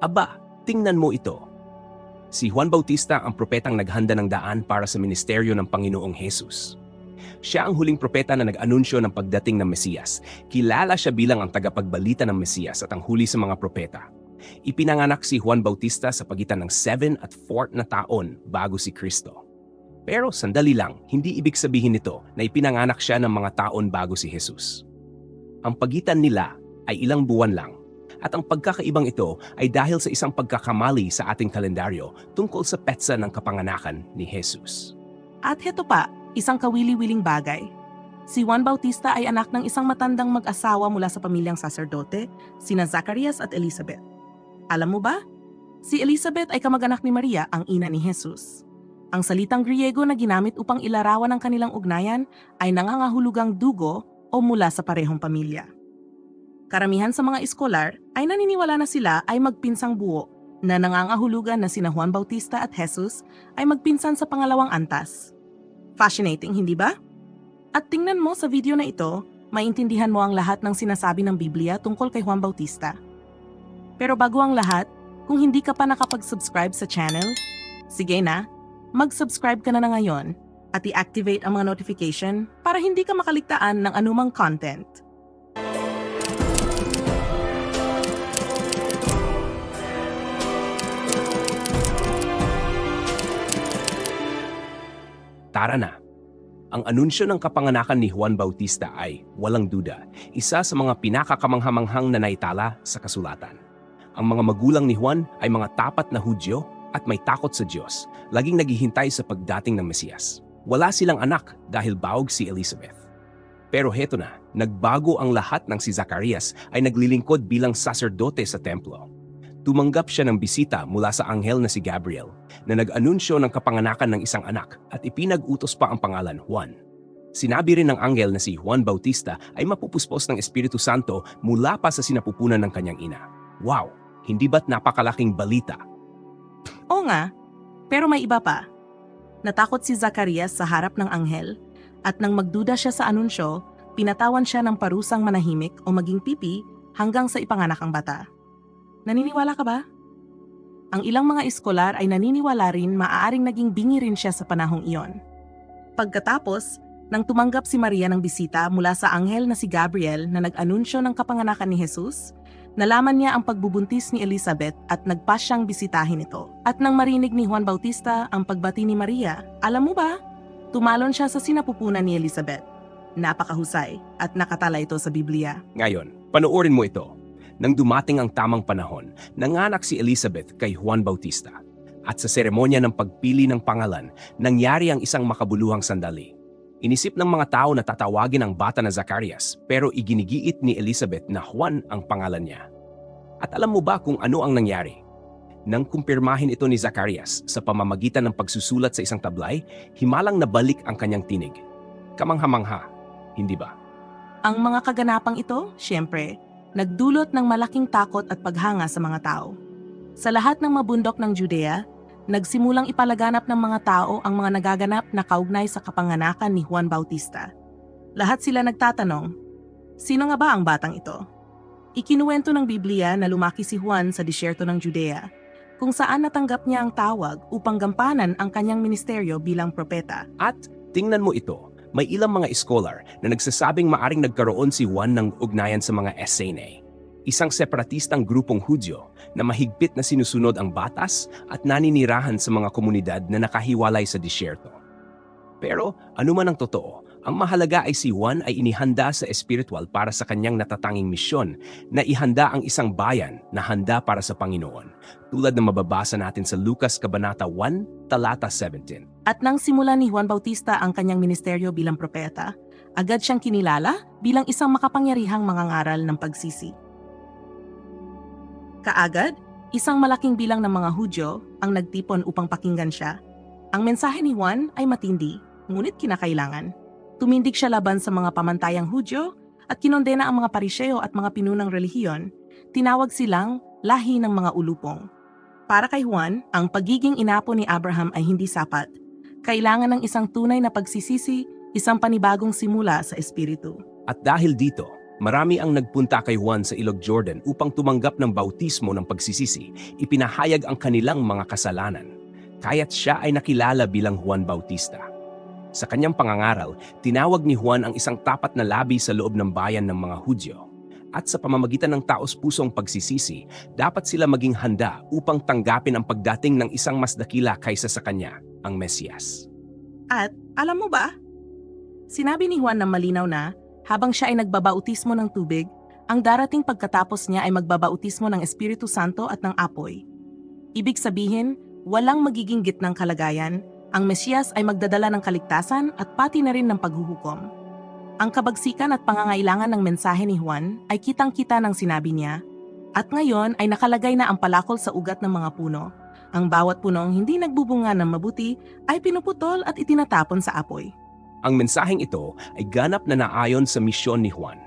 Aba, tingnan mo ito. Si Juan Bautista ang propetang naghanda ng daan para sa ministeryo ng Panginoong Hesus. Siya ang huling propeta na nag-anunsyo ng pagdating ng Mesiyas. Kilala siya bilang ang tagapagbalita ng Mesiyas at ang huli sa mga propeta. Ipinanganak si Juan Bautista sa pagitan ng 7 at 4 na taon bago si Kristo. Pero sandali lang, hindi ibig sabihin nito na ipinanganak siya ng mga taon bago si Jesus. Ang pagitan nila ay ilang buwan lang at ang pagkakaibang ito ay dahil sa isang pagkakamali sa ating kalendaryo tungkol sa petsa ng kapanganakan ni Jesus. At heto pa, isang kawili-wiling bagay. Si Juan Bautista ay anak ng isang matandang mag-asawa mula sa pamilyang saserdote, sina Zacarias at Elizabeth. Alam mo ba? Si Elizabeth ay kamag-anak ni Maria, ang ina ni Jesus. Ang salitang Griego na ginamit upang ilarawan ang kanilang ugnayan ay nangangahulugang dugo o mula sa parehong pamilya. Karamihan sa mga eskolar ay naniniwala na sila ay magpinsang buo na nangangahulugan na sina Juan Bautista at Jesus ay magpinsan sa pangalawang antas. Fascinating, hindi ba? At tingnan mo sa video na ito, maintindihan mo ang lahat ng sinasabi ng Biblia tungkol kay Juan Bautista. Pero bago ang lahat, kung hindi ka pa nakapag-subscribe sa channel, sige na, mag-subscribe ka na, na ngayon at i-activate ang mga notification para hindi ka makaligtaan ng anumang content. Tara na! Ang anunsyo ng kapanganakan ni Juan Bautista ay, walang duda, isa sa mga pinakakamanghamanghang na naitala sa kasulatan. Ang mga magulang ni Juan ay mga tapat na Hudyo at may takot sa Diyos, laging naghihintay sa pagdating ng Mesiyas. Wala silang anak dahil baog si Elizabeth. Pero heto na, nagbago ang lahat ng si Zacarias ay naglilingkod bilang saserdote sa templo. Tumanggap siya ng bisita mula sa anghel na si Gabriel na nag-anunsyo ng kapanganakan ng isang anak at ipinag-utos pa ang pangalan Juan. Sinabi rin ng anghel na si Juan Bautista ay mapupuspos ng Espiritu Santo mula pa sa sinapupunan ng kanyang ina. Wow! Hindi ba't napakalaking balita? Oo nga, pero may iba pa. Natakot si Zacarias sa harap ng anghel at nang magduda siya sa anunsyo, pinatawan siya ng parusang manahimik o maging pipi hanggang sa ipanganak ang bata. Naniniwala ka ba? Ang ilang mga eskolar ay naniniwala rin maaaring naging bingi rin siya sa panahong iyon. Pagkatapos, nang tumanggap si Maria ng bisita mula sa anghel na si Gabriel na nag-anunsyo ng kapanganakan ni Jesus, nalaman niya ang pagbubuntis ni Elizabeth at nagpa siyang bisitahin ito. At nang marinig ni Juan Bautista ang pagbati ni Maria, alam mo ba, tumalon siya sa sinapupunan ni Elizabeth. Napakahusay at nakatala ito sa Biblia. Ngayon, panoorin mo ito. Nang dumating ang tamang panahon, nanganak si Elizabeth kay Juan Bautista. At sa seremonya ng pagpili ng pangalan, nangyari ang isang makabuluhang sandali. Inisip ng mga tao na tatawagin ang bata na Zacarias pero iginigiit ni Elizabeth na Juan ang pangalan niya. At alam mo ba kung ano ang nangyari? Nang kumpirmahin ito ni Zacarias sa pamamagitan ng pagsusulat sa isang tablay, himalang nabalik ang kanyang tinig. Kamangha-mangha, hindi ba? Ang mga kaganapang ito, siyempre, nagdulot ng malaking takot at paghanga sa mga tao. Sa lahat ng mabundok ng Judea, nagsimulang ipalaganap ng mga tao ang mga nagaganap na kaugnay sa kapanganakan ni Juan Bautista. Lahat sila nagtatanong, sino nga ba ang batang ito? Ikinuwento ng Biblia na lumaki si Juan sa disyerto ng Judea, kung saan natanggap niya ang tawag upang gampanan ang kanyang ministeryo bilang propeta. At tingnan mo ito, may ilang mga scholar na nagsasabing maaring nagkaroon si Juan ng ugnayan sa mga Essene, isang separatistang grupong Hudyo na mahigpit na sinusunod ang batas at naninirahan sa mga komunidad na nakahiwalay sa disyerto. Pero ano man ang totoo, ang mahalaga ay si Juan ay inihanda sa espiritual para sa kanyang natatanging misyon na ihanda ang isang bayan na handa para sa Panginoon, tulad na mababasa natin sa Lucas Kabanata 1, talata 17. At nang simulan ni Juan Bautista ang kanyang ministeryo bilang propeta, agad siyang kinilala bilang isang makapangyarihang mangangaral ng pagsisi. Kaagad, isang malaking bilang ng mga Hudyo ang nagtipon upang pakinggan siya. Ang mensahe ni Juan ay matindi, ngunit kinakailangan. Tumindig siya laban sa mga pamantayang Hudyo at kinondena ang mga pariseo at mga pinunang relihiyon. Tinawag silang lahi ng mga ulupong. Para kay Juan, ang pagiging inapo ni Abraham ay hindi sapat. Kailangan ng isang tunay na pagsisisi, isang panibagong simula sa espiritu. At dahil dito, Marami ang nagpunta kay Juan sa Ilog Jordan upang tumanggap ng bautismo ng pagsisisi, ipinahayag ang kanilang mga kasalanan. Kaya't siya ay nakilala bilang Juan Bautista. Sa kanyang pangangaral, tinawag ni Juan ang isang tapat na labi sa loob ng bayan ng mga Hudyo. At sa pamamagitan ng taos-pusong pagsisisi, dapat sila maging handa upang tanggapin ang pagdating ng isang mas dakila kaysa sa kanya, ang Mesiyas. At alam mo ba? Sinabi ni Juan na malinaw na habang siya ay nagbabautismo ng tubig, ang darating pagkatapos niya ay magbabautismo ng Espiritu Santo at ng apoy. Ibig sabihin, walang magiging gitnang kalagayan, ang Mesiyas ay magdadala ng kaligtasan at pati na rin ng paghuhukom. Ang kabagsikan at pangangailangan ng mensahe ni Juan ay kitang-kita ng sinabi niya, at ngayon ay nakalagay na ang palakol sa ugat ng mga puno. Ang bawat punong hindi nagbubunga ng mabuti ay pinuputol at itinatapon sa apoy. Ang mensaheng ito ay ganap na naayon sa misyon ni Juan.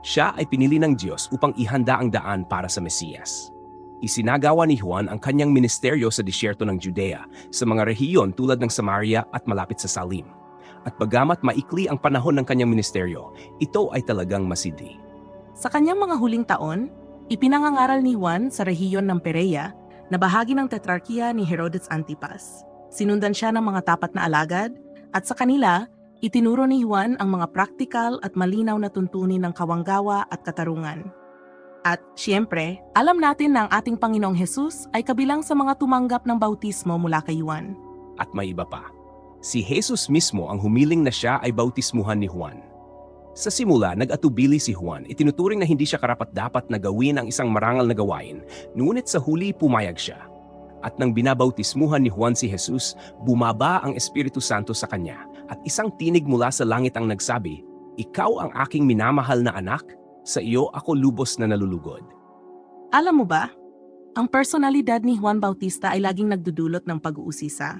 Siya ay pinili ng Diyos upang ihanda ang daan para sa Mesiyas. Isinagawa ni Juan ang kanyang ministeryo sa disyerto ng Judea, sa mga rehiyon tulad ng Samaria at malapit sa Salim. At bagamat maikli ang panahon ng kanyang ministeryo, ito ay talagang masidi. Sa kanyang mga huling taon, ipinangangaral ni Juan sa rehiyon ng Perea na bahagi ng tetrarkiya ni Herodes Antipas. Sinundan siya ng mga tapat na alagad at sa kanila, itinuro ni Juan ang mga praktikal at malinaw na tuntunin ng kawanggawa at katarungan. At siyempre, alam natin na ang ating Panginoong Hesus ay kabilang sa mga tumanggap ng bautismo mula kay Juan. At may iba pa. Si Jesus mismo ang humiling na siya ay bautismuhan ni Juan. Sa simula, nag-atubili si Juan, itinuturing na hindi siya karapat-dapat na gawin ang isang marangal na gawain, ngunit sa huli pumayag siya. At nang binabautismuhan ni Juan si Jesus, bumaba ang Espiritu Santo sa kanya at isang tinig mula sa langit ang nagsabi, Ikaw ang aking minamahal na anak, sa iyo ako lubos na nalulugod. Alam mo ba, ang personalidad ni Juan Bautista ay laging nagdudulot ng pag-uusisa.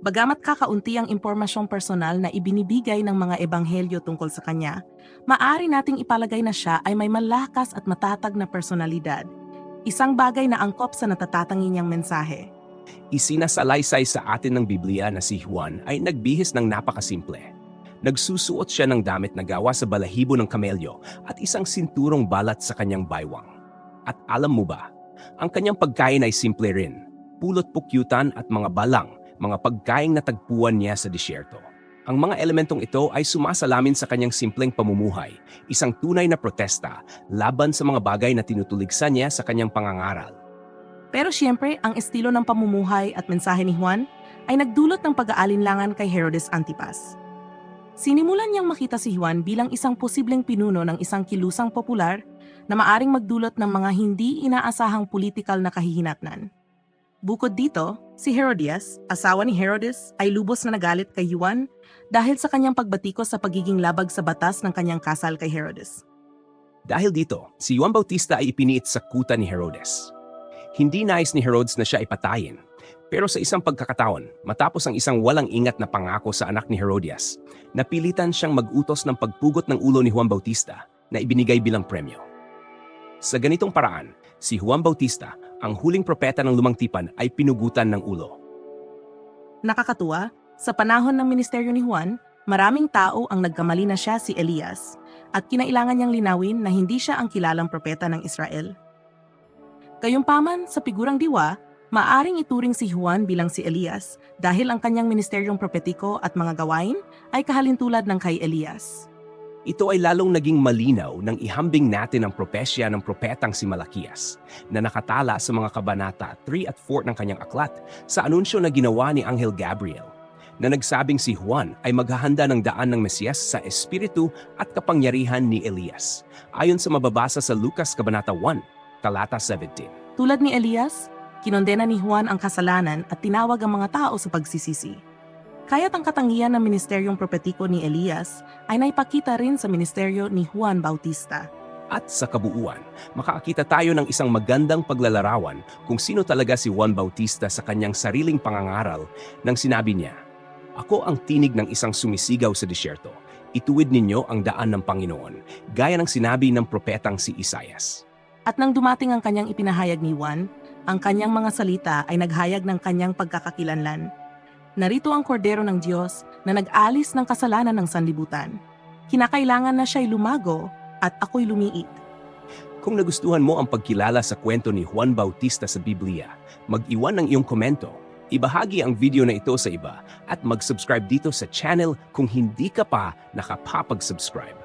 Bagamat kakaunti ang impormasyong personal na ibinibigay ng mga ebanghelyo tungkol sa kanya, maaari nating ipalagay na siya ay may malakas at matatag na personalidad. Isang bagay na angkop sa natatatangi niyang mensahe. Isinasalaysay sa atin ng Biblia na si Juan ay nagbihis ng napakasimple. Nagsusuot siya ng damit na gawa sa balahibo ng kamelyo at isang sinturong balat sa kanyang baywang. At alam mo ba, ang kanyang pagkain ay simple rin. Pulot pukyutan at mga balang, mga pagkaing natagpuan niya sa disyerto. Ang mga elementong ito ay sumasalamin sa kanyang simpleng pamumuhay, isang tunay na protesta laban sa mga bagay na tinutuligsan niya sa kanyang pangangaral. Pero siyempre, ang estilo ng pamumuhay at mensahe ni Juan ay nagdulot ng pag-aalinlangan kay Herodes Antipas. Sinimulan niyang makita si Juan bilang isang posibleng pinuno ng isang kilusang popular na maaring magdulot ng mga hindi inaasahang politikal na kahihinatnan. Bukod dito, si Herodias, asawa ni Herodes, ay lubos na nagalit kay Juan dahil sa kanyang pagbatikos sa pagiging labag sa batas ng kanyang kasal kay Herodes. Dahil dito, si Juan Bautista ay ipiniit sa kuta ni Herodes. Hindi nais ni Herodes na siya ipatayin, pero sa isang pagkakataon, matapos ang isang walang ingat na pangako sa anak ni Herodias, napilitan siyang mag-utos ng pagpugot ng ulo ni Juan Bautista na ibinigay bilang premyo. Sa ganitong paraan, si Juan Bautista, ang huling propeta ng lumang tipan ay pinugutan ng ulo. Nakakatuwa, sa panahon ng ministeryo ni Juan, maraming tao ang nagkamali na siya si Elias at kinailangan niyang linawin na hindi siya ang kilalang propeta ng Israel. Gayunpaman, sa figurang diwa, maaring ituring si Juan bilang si Elias dahil ang kanyang ministeryong propetiko at mga gawain ay kahalintulad ng kay Elias. Ito ay lalong naging malinaw nang ihambing natin ang propesya ng propetang si Malakias na nakatala sa mga kabanata 3 at 4 ng kanyang aklat sa anunsyo na ginawa ni Anghel Gabriel na nagsabing si Juan ay maghahanda ng daan ng Mesiyas sa espiritu at kapangyarihan ni Elias ayon sa mababasa sa Lucas Kabanata 1, talata 17. Tulad ni Elias, kinondena ni Juan ang kasalanan at tinawag ang mga tao sa pagsisisi. Kaya't ang katangian ng ministeryong propetiko ni Elias ay naipakita rin sa ministeryo ni Juan Bautista. At sa kabuuan, makakita tayo ng isang magandang paglalarawan kung sino talaga si Juan Bautista sa kanyang sariling pangangaral nang sinabi niya, Ako ang tinig ng isang sumisigaw sa disyerto. Ituwid ninyo ang daan ng Panginoon, gaya ng sinabi ng propetang si Isayas. At nang dumating ang kanyang ipinahayag ni Juan, ang kanyang mga salita ay naghayag ng kanyang pagkakakilanlan. Narito ang kordero ng Diyos na nag-alis ng kasalanan ng sanlibutan. Kinakailangan na siya'y lumago at ako'y lumiit. Kung nagustuhan mo ang pagkilala sa kwento ni Juan Bautista sa Biblia, mag-iwan ng iyong komento, ibahagi ang video na ito sa iba, at mag-subscribe dito sa channel kung hindi ka pa nakapapag-subscribe.